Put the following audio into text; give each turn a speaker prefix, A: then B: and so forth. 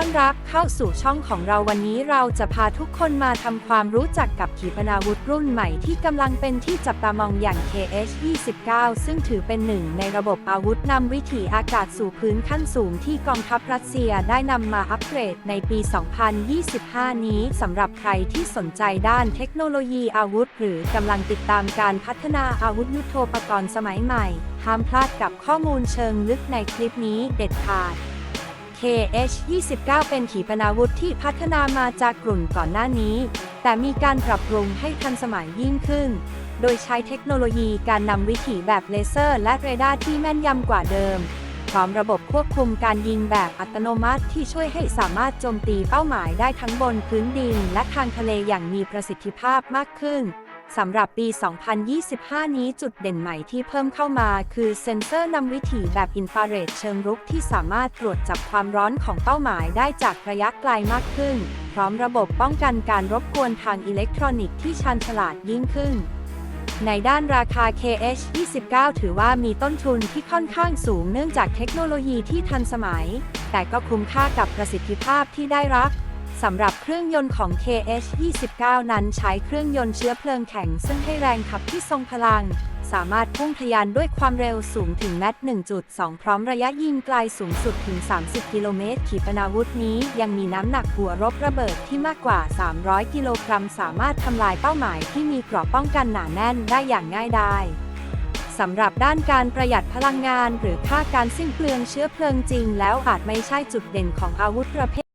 A: อนรับเข้าสู่ช่องของเราวันนี้เราจะพาทุกคนมาทำความรู้จักกับขีปนาวุธรุ่นใหม่ที่กำลังเป็นที่จับตามองอย่าง KH-29 ซึ่งถือเป็นหนึ่งในระบบอาวุธนำวิถีอากาศสู่พื้นขั้นสูงที่กองทัพรัสเซียได้นำมาอัปเกรดในปี 2025 นี้สำหรับใครที่สนใจด้านเทคโนโลยีอาวุธ หรือกำลังติดตามการพัฒนาอาวุธยุทโธปกรณ์สมัยใหม่ ห้ามพลาดกับข้อมูลเชิงลึกในคลิปนี้เด็ดขาด KH-29 เป็นขีปนาวุธที่พัฒนามาจากกลุ่นก่อนหน้านี้ แต่มีการปรับปรุงให้ทันสมัยยิ่งขึ้น โดยใช้เทคโนโลยีการนำวิถีแบบเลเซอร์ และเรดาร์ที่แม่นยำกว่าเดิม พร้อมระบบควบคุมการยิงแบบอัตโนมัติที่ช่วยให้สามารถโจมตีเป้าหมายได้ทั้งบนพื้นดิน และทางทะเลอย่างมีประสิทธิภาพมากขึ้น สำหรับปี 2025 นี้จุดเด่นใหม่ที่เพิ่มเข้ามาคือเซ็นเซอร์นำวิถีแบบอินฟราเรดเชิงรุกที่สามารถตรวจจับความร้อนของเป้าหมายได้จากระยะไกลมากขึ้น พร้อมระบบป้องกันการรบกวนทางอิเล็กทรอนิกส์ที่ชันฉลาดยิ่งขึ้น ในด้านราคา KH29 ถือว่ามีต้นทุนที่ค่อนข้างสูงเนื่องจากเทคโนโลยีที่ทันสมัย แต่ก็คุ้มค่ากับประสิทธิภาพที่ได้รับ สำหรับเครื่องยนต์ของ KH29 นั้นใช้เครื่องยนต์เชื้อเพลิงแข็ง ซึ่งให้แรงขับที่ทรงพลัง สามารถพุ่งทะยานด้วยความเร็วสูงถึงแมต1.2 พร้อมระยะยิงไกลสูงสุดถึง 30 กิโลเมตร ขีปนาวุธนี้ยังมีน้ำหนักหัวรบระเบิดที่มากกว่า 300 กิโลกรัม สามารถทำลายเป้าหมายที่มีเกราะป้องกันหนาแน่นได้อย่างง่ายดายสำหรับด้านการประหยัดพลังงาน หรือค่าการสิ้นเปลืองเชื้อเพลิงจริง แล้วอาจไม่ใช่จุดเด่นของอาวุธประเภท